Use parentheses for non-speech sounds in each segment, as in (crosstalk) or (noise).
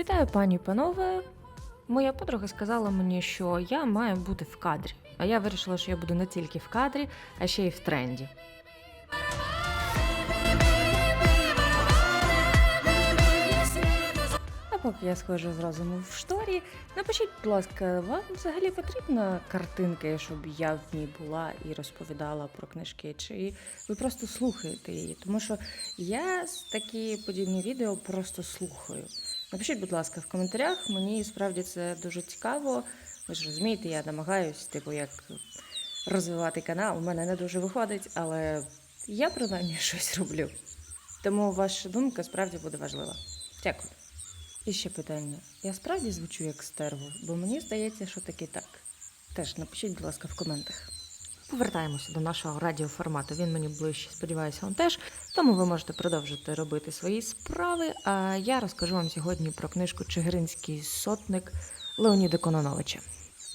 Вітаю, пані і панове. Моя подруга сказала мені, що я маю бути в кадрі. А я вирішила, що я буду не тільки в кадрі, а ще й в тренді. А поки я схожу з розуму в шторі, напишіть, будь ласка, вам взагалі потрібна картинка, щоб я в ній була і розповідала про книжки, чи ви просто слухаєте її? Тому що я такі подібні відео просто слухаю. Напишіть, будь ласка, в коментарях. Мені справді це дуже цікаво. Ви ж розумієте, я намагаюсь, типу, як розвивати канал. У мене не дуже виходить, але я принаймні (laughs) щось роблю. Тому ваша думка справді буде важлива. Дякую. І ще питання. Я справді звучу як стерво, бо мені здається, що таки так. Теж напишіть, будь ласка, в коментах. Повертаємося до нашого радіоформату. Він мені ближче, сподіваюся, вам теж. Тому ви можете продовжити робити свої справи. А я розкажу вам сьогодні про книжку Чигиринський сотник Леоніда Кононовича.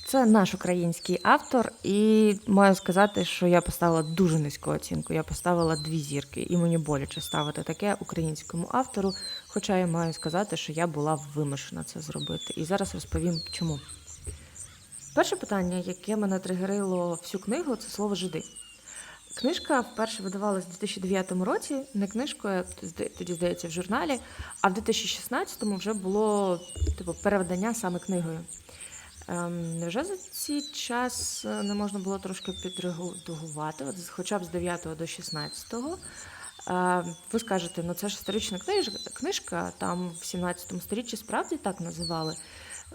Це наш український автор, і маю сказати, що я поставила дуже низьку оцінку. Я поставила дві зірки, і мені боляче ставити таке українському автору. Хоча я маю сказати, що я була вимушена це зробити. І зараз розповім чому. Перше питання, яке мене тригерило всю книгу, це слово жиди. Книжка вперше видавалась у 2009 році, не книжкою, тоді здається, в журналі, а в 2016-му вже було типу, переведення саме книгою. Ем, невже за цей час е, не можна було трошки підредагувати, хоча б з 9 до 16? Е, ви скажете, ну це ж історична книжка, там в 17 сторіччі справді так називали.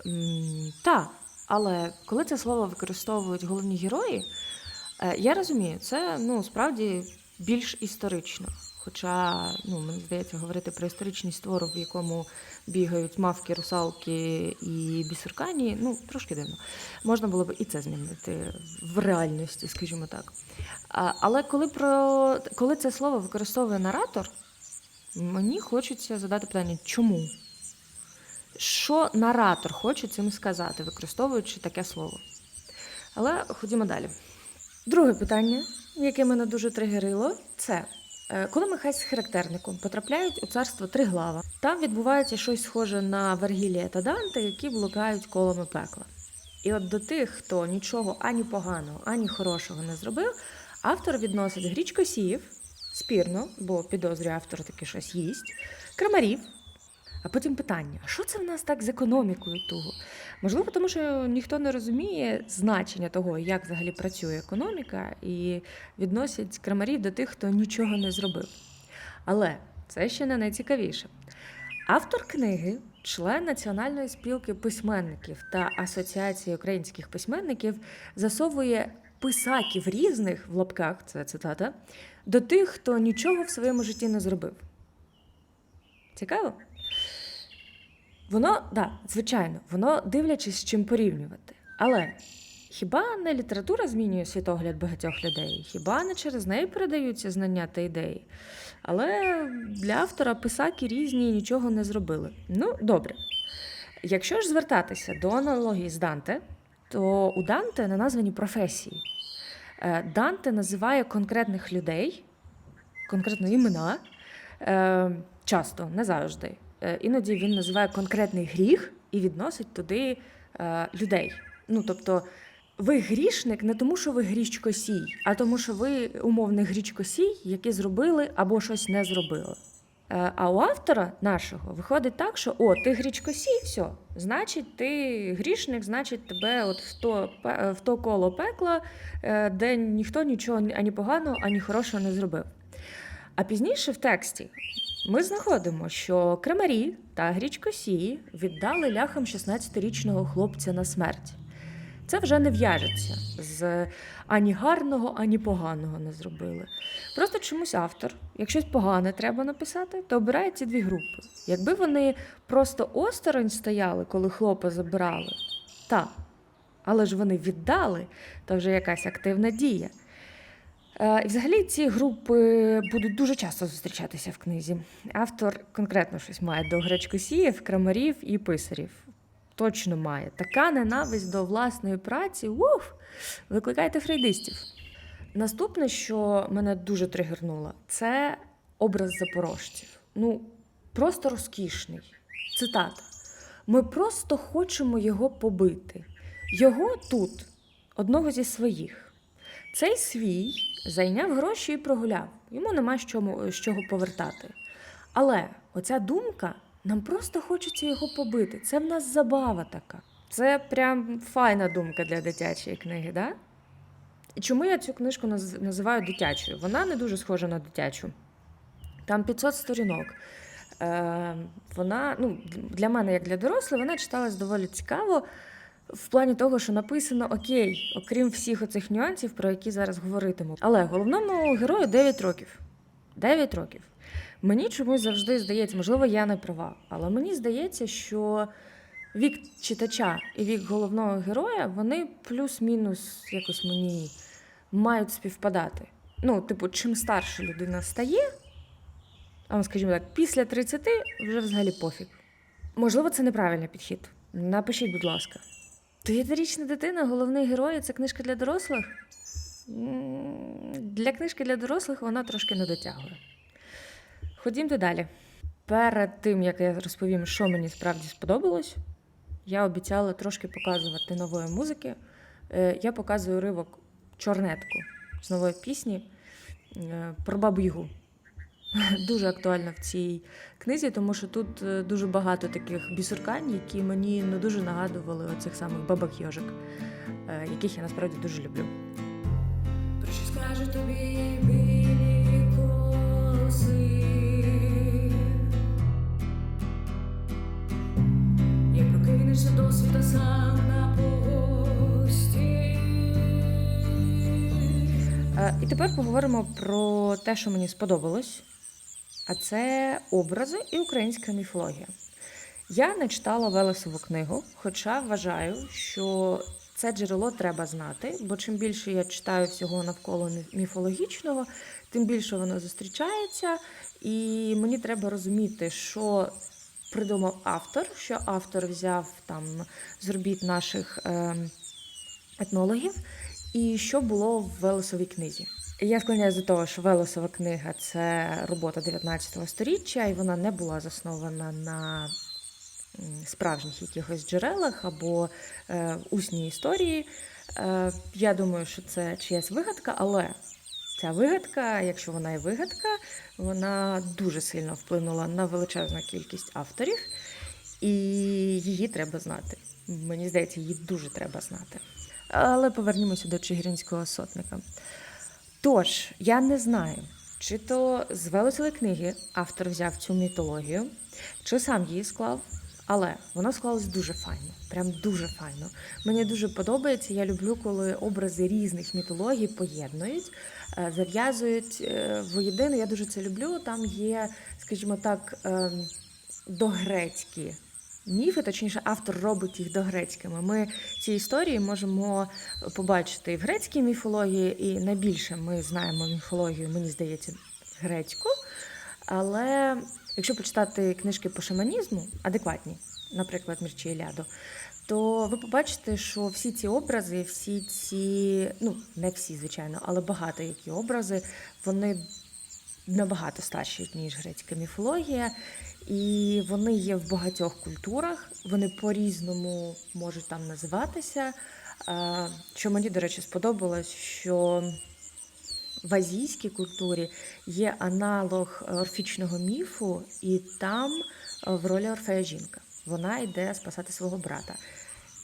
М, Так, але коли це слово використовують головні герої, е, я розумію, це ну, справді більш історично. Хоча, ну, мені здається, говорити про історичність твору, в якому бігають мавки, русалки і бісеркані, ну, трошки дивно. Можна було б і це змінити в реальності, скажімо так. Але коли, про, коли це слово використовує наратор, мені хочеться задати питання, чому? Що наратор хоче цим сказати, використовуючи таке слово? Але ходімо далі. Друге питання, яке мене дуже тригерило, це е, коли Михась з характерником потрапляють у царство Триглава, там відбувається щось схоже на Вергілія та Данте, які блукають колами пекла. І от до тих, хто нічого ані поганого, ані хорошого не зробив, автор відносить грічкосіїв, спірно, бо підозрює автор таки щось їсть, крамарів. А потім питання: що це в нас так з економікою туго? Можливо, тому що ніхто не розуміє значення того, як взагалі працює економіка, і відносять крамарів до тих, хто нічого не зробив. Але це ще не найцікавіше. Автор книги, член Національної спілки письменників та Асоціації українських письменників, засовує писаків різних в лапках, це цитата, до тих, хто нічого в своєму житті не зробив. Цікаво? Воно, да, звичайно, воно дивлячись, з чим порівнювати. Але хіба не література змінює світогляд багатьох людей? Хіба не через неї передаються знання та ідеї? Але для автора писаки різні нічого не зробили. Ну, добре. Якщо ж звертатися до аналогії з Данте, то у Данте не названі професії. Е, Данте називає конкретних людей, конкретно імена, е, часто, не завжди. Е, Іноді він називає конкретний гріх і відносить туди е, людей. Ну, тобто, ви грішник не тому, що ви грічкосій, а тому, що ви умовний грічкосій, які зробили або щось не зробили. Е, А у автора нашого виходить так, що о, ти грічкосій, все, значить, ти грішник, значить, тебе от в то, в то коло пекла, де ніхто нічого ані поганого, ані хорошого не зробив. А пізніше в тексті ми знаходимо, що кремарі та грічкосії віддали ляхам 16-річного хлопця на смерть. Це вже не в'яжеться з ані гарного, ані поганого не зробили. Просто чомусь автор, як щось погане треба написати, то обирає ці дві групи. Якби вони просто осторонь стояли, коли хлопа забирали, та, але ж вони віддали, то вже якась активна дія. Е, І взагалі ці групи будуть дуже часто зустрічатися в книзі. Автор конкретно щось має до гречкосіїв, крамарів і писарів. Точно має. Така ненависть до власної праці. Уф! Викликайте фрейдистів. Наступне, що мене дуже тригернуло, це образ запорожців. Ну, просто розкішний. Цитата. Ми просто хочемо його побити. Його тут, одного зі своїх. Цей свій зайняв гроші і прогуляв. Йому нема з чому- з чого повертати. Але оця думка, нам просто хочеться його побити. Це в нас забава така. Це прям файна думка для дитячої книги, да? І чому я цю книжку називаю дитячою? Вона не дуже схожа на дитячу. Там 500 сторінок. Е, вона, ну, для мене, як для дорослих, вона читалась доволі цікаво в плані того, що написано окей, окрім всіх оцих нюансів, про які зараз говоритиму. Але головному герою 9 років. 9 років. Мені чомусь завжди здається, можливо, я не права, але мені здається, що вік читача і вік головного героя вони плюс-мінус якось мені мають співпадати. Ну, типу, чим старша людина стає, а, ну, скажімо так, після 30 вже взагалі пофіг. Можливо, це неправильний підхід. Напишіть, будь ласка. Дев'ятирічна дитина, головний герой це книжка для дорослих? Для книжки для дорослих вона трошки не дотягує. Ходімте далі. Перед тим, як я розповім, що мені справді сподобалось, я обіцяла трошки показувати нової музики. Е, Я показую ривок чорнетку з нової пісні е, про бабу Ягу. (laughs) Дуже актуальна в цій книзі, тому що тут е, дуже багато таких бісуркань, які мені не дуже нагадували оцих самих бабок йожик, е, яких я насправді дуже люблю. Про що скаже тобі білі коси? Як прокинешся до світа сам на пості. Е, І тепер поговоримо про те, що мені сподобалось. А це образи і українська міфологія. Я не читала Велесову книгу, хоча вважаю, що це джерело треба знати, бо чим більше я читаю всього навколо міфологічного, тим більше воно зустрічається, і мені треба розуміти, що придумав автор, що автор взяв там з робіт наших ем, етнологів, і що було в Велесовій книзі. Я склоняюсь до того, що Велесова книга це робота 19 століття, і вона не була заснована на справжніх якихось джерелах або е, усній історії. Е, я думаю, що це чиясь вигадка, але ця вигадка, якщо вона і вигадка, вона дуже сильно вплинула на величезну кількість авторів, і її треба знати. Мені здається, її дуже треба знати. Але повернімося до Чигиринського сотника. Тож, я не знаю, чи то з Велесової книги автор взяв цю мітологію, чи сам її склав. Але воно склалось дуже файно, прям дуже файно. Мені дуже подобається. Я люблю, коли образи різних мітологій поєднують, е, зав'язують е, воєдине. Я дуже це люблю. Там є, скажімо так, ем, догрецькі міфи, точніше, автор робить їх догрецькими. Ми ці історії можемо побачити і в грецькій міфології, і найбільше ми знаємо міфологію, мені здається, грецьку. Але якщо почитати книжки по шаманізму, адекватні, наприклад, Мірчі Ілядо, то ви побачите, що всі ці образи, всі ці, ну не всі, звичайно, але багато які образи, вони набагато старші, ніж грецька міфологія, і вони є в багатьох культурах, вони по-різному можуть там називатися. Що мені, до речі, сподобалось, що в азійській культурі є аналог орфічного міфу, і там е, в ролі Орфея жінка. Вона йде спасати свого брата.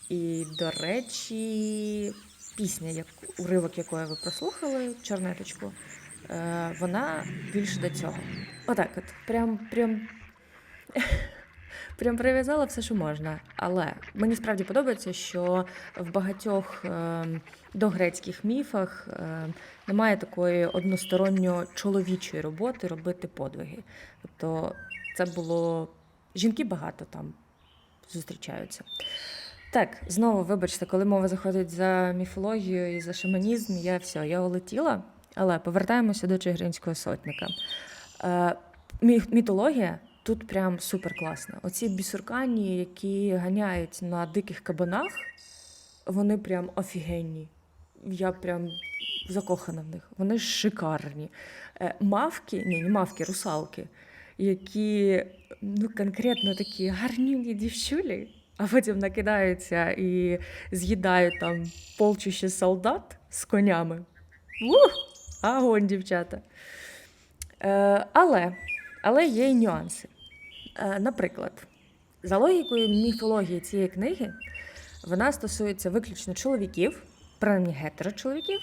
І, до речі, пісня, як, уривок якої ви прослухали, Чорнеточку, вона більше до цього. Отак от, прям, прям, прям прив'язала все, що можна. Але мені справді подобається, що в багатьох е, догрецьких міфах е, немає такої односторонньо чоловічої роботи робити подвиги. Тобто це було. Жінки багато там зустрічаються. Так, знову, вибачте, коли мова заходить за міфологію і за шаманізм, я все, я улетіла. Але повертаємося до Чигиринського сотника. Е, мітологія тут прям супер класна. Оці бісуркані, які ганяють на диких кабанах, вони прям офігенні. Я прям закохана в них. Вони шикарні. Е, Мавки, ні, не мавки, русалки, які ну, конкретно такі гарні дівчулі. а потім накидаються і з'їдають там полчище солдат з конями. Ух! Агонь, дівчата. Е, але, але є й нюанси. Е, наприклад, за логікою міфології цієї книги, вона стосується виключно чоловіків, принаймні гетерочоловіків,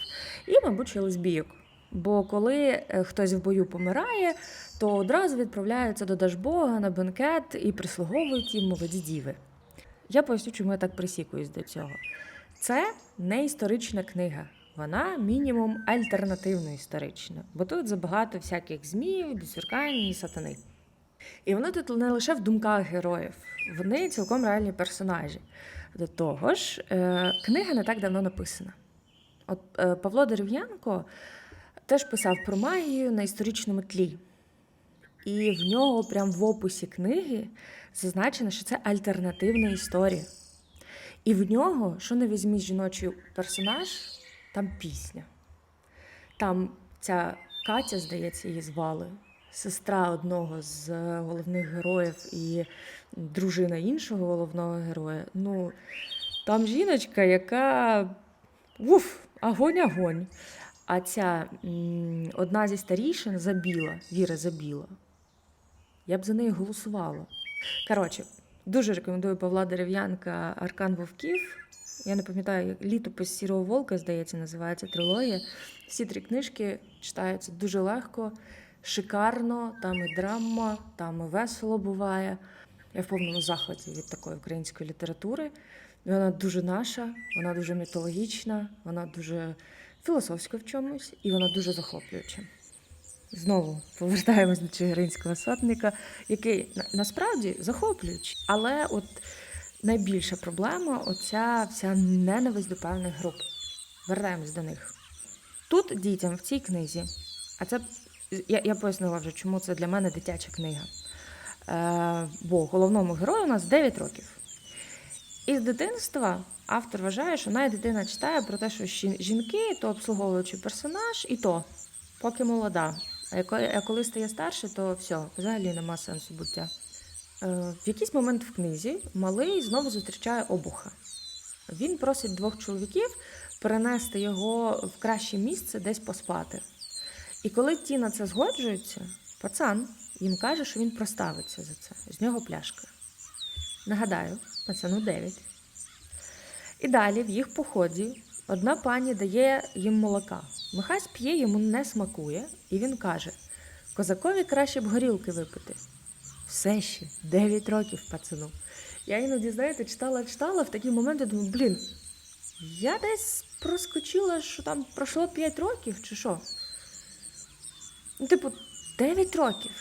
і, мабуть, лесбійок. Бо коли е, хтось в бою помирає, то одразу відправляються до Дажбога на бенкет і прислуговують їм молоді діви. Я поясню, чому я так присікуюсь до цього. Це не історична книга. Вона мінімум альтернативно історична, бо тут забагато всяких зміїв, досвіркань і сатани. І вони тут не лише в думках героїв, вони цілком реальні персонажі. До того ж, е, книга не так давно написана. От е, Павло Дерев'янко теж писав про магію на історичному тлі. І в нього прям в описі книги зазначено, що це альтернативна історія. І в нього, що не візьмі жіночий персонаж, там пісня. Там ця Катя, здається, її звали, сестра одного з головних героїв і дружина іншого головного героя. Ну, там жіночка, яка уф, агонь-агонь. А ця одна зі старішин забіла, Віра забіла. Я б за неї голосувала. Коротше, дуже рекомендую Павла Дерев'янка Аркан Вовків. Я не пам'ятаю, як літопис Сірого Волка, здається, називається трилогія. Всі три книжки читаються дуже легко, шикарно, там і драма, там і весело буває. Я в повному захваті від такої української літератури. Вона дуже наша, вона дуже мітологічна, вона дуже філософська в чомусь, і вона дуже захоплююча. Знову повертаємось до Чигиринського сотника, який насправді захоплюючий. Але от найбільша проблема оця вся ненависть до певних груп. Вертаємось до них. Тут дітям в цій книзі, а це я, я пояснила вже, чому це для мене дитяча книга. Е, бо головному герою у нас 9 років. І з дитинства автор вважає, що навіть дитина читає про те, що жінки то обслуговуючий персонаж, і то, поки молода. А коли стає старше, то все, взагалі нема сенсу буття. Е, в якийсь момент в книзі малий знову зустрічає обуха. Він просить двох чоловіків перенести його в краще місце десь поспати. І коли ті на це згоджуються, пацан їм каже, що він проставиться за це. З нього пляшка. Нагадаю, пацану 9. І далі в їх поході одна пані дає їм молока. Михась п'є, йому не смакує, і він каже: козакові краще б горілки випити. Все ще 9 років, пацану. Я іноді, знаєте, читала, читала в такі моменти, думаю, блін, я десь проскочила, що там пройшло 5 років, чи що? Ну, типу, 9 років.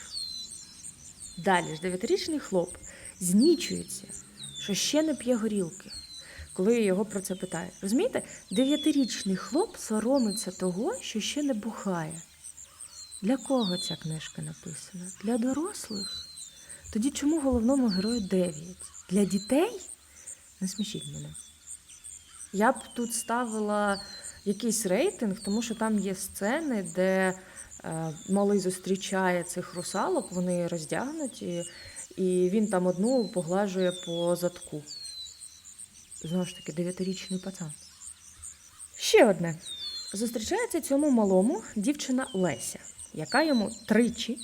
Далі ж дев'ятирічний хлоп знічується, що ще не п'є горілки, коли його про це питають. Розумієте, дев'ятирічний хлоп соромиться того, що ще не бухає. Для кого ця книжка написана? Для дорослих? Тоді чому головному герою 9? Для дітей? Не смішіть мене. Я б тут ставила якийсь рейтинг, тому що там є сцени, де е, малий зустрічає цих русалок, вони роздягнуті, і він там одну поглажує по задку. Знову ж таки, дев'ятирічний пацан. Ще одне. Зустрічається цьому малому дівчина Леся, яка йому тричі,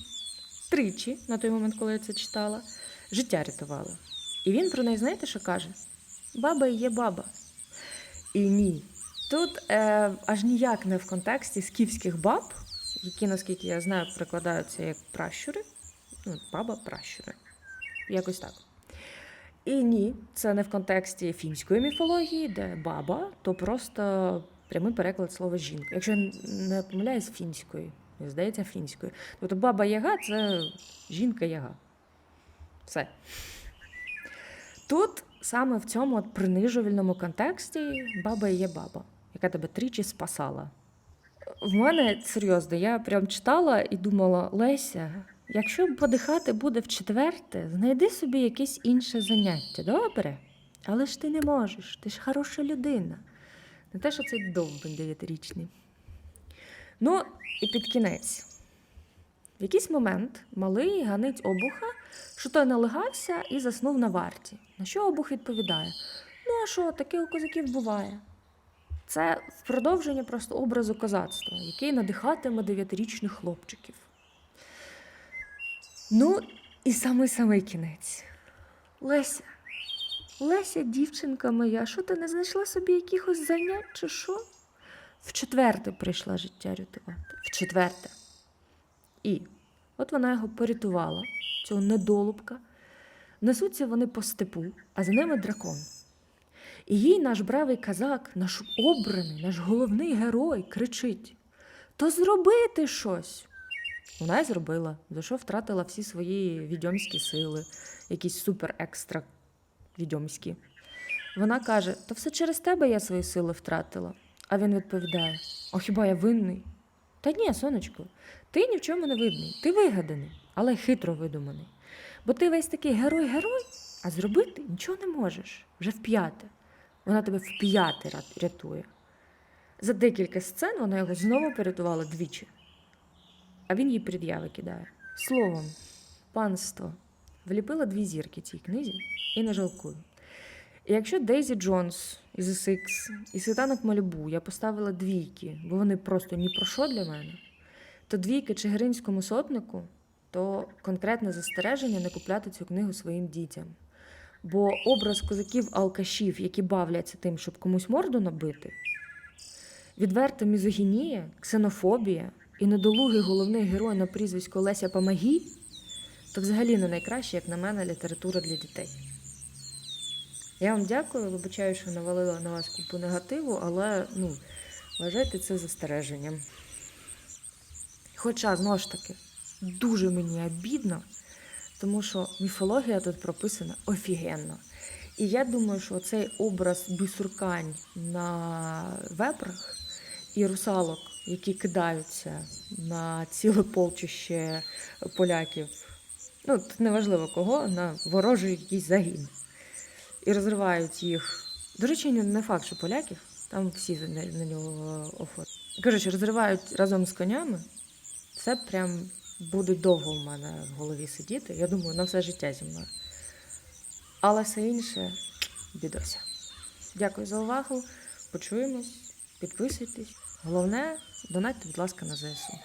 тричі, на той момент, коли я це читала, життя рятувала. І він про неї, знаєте, що каже? Баба є баба. І ні. Тут е, аж ніяк не в контексті скіфських баб, які, наскільки я знаю, прикладаються як пращури. Ну, баба пращури. Якось так. І ні, це не в контексті фінської міфології, де баба, то просто прямий переклад слова жінка. Якщо я не помиляюсь, фінської. Здається, фінською. Тобто баба Яга це жінка Яга. Все. Тут саме в цьому от принижувальному контексті баба є баба, яка тебе тричі спасала. В мене серйозно, я прям читала і думала: Леся, якщо подихати буде в четверте, знайди собі якесь інше заняття, добре? Але ж ти не можеш, ти ж хороша людина. Не те, що цей довбень дев'ятирічний. Ну, і під кінець. В якийсь момент малий ганить обуха що той налигався і заснув на варті. На що обух відповідає: Ну а що, таке у козаків буває? Це продовження просто образу козацтва, який надихатиме дев'ятирічних хлопчиків. Ну, і самий самий кінець. Леся. Леся, дівчинка моя, що ти не знайшла собі якихось занять чи що? Вчетверте прийшла життя рятувати. Вчетверте. І от вона його порятувала, цього недолубка. Несуться вони по степу, а за ними дракон. І їй наш бравий казак, наш обраний, наш головний герой кричить: То зробити щось. Вона й зробила, за що втратила всі свої відьомські сили, якісь супер екстра відьомські. Вона каже: То все через тебе я свої сили втратила. А він відповідає: А хіба я винний? Та ні, сонечко, ти ні в чому не винний. Ти вигаданий, але хитро видуманий. Бо ти весь такий герой-герой, а зробити нічого не можеш. Вже вп'яте. Вона тебе вп'яте рятує. За декілька сцен вона його знову порятувала двічі. А він їй пред'яви кидає. Словом, панство, вліпила дві зірки цій книзі і не жалкую. Якщо Дейзі Джонс із SX і Світанок Малібу я поставила двійки, бо вони просто ні про що для мене, то двійки Чигиринському сотнику то конкретне застереження не купляти цю книгу своїм дітям. Бо образ козаків-алкашів, які бавляться тим, щоб комусь морду набити, відверта мізогінія, ксенофобія і недолугий головний герой на прізвисько Леся Памагі, то взагалі не найкраще, як на мене, література для дітей. Я вам дякую, вибачаю, що навалила на вас купу негативу, але ну, вважайте це застереженням. Хоча, знову ж таки, дуже мені обідно, тому що міфологія тут прописана офігенно. І я думаю, що цей образ бісуркань на вепрах і русалок, які кидаються на ціле полчище поляків, ну, тут неважливо кого, на ворожий якийсь загін. І розривають їх. До речі, не- факт, що поляків, там всі на, нього охот. Коротше, розривають разом з конями. Це прям буде довго в мене в голові сидіти. Я думаю, на все життя зі мною. Але все інше бідося. Дякую за увагу. Почуємось, підписуйтесь. Головне, донатьте, будь ласка, на ЗСУ.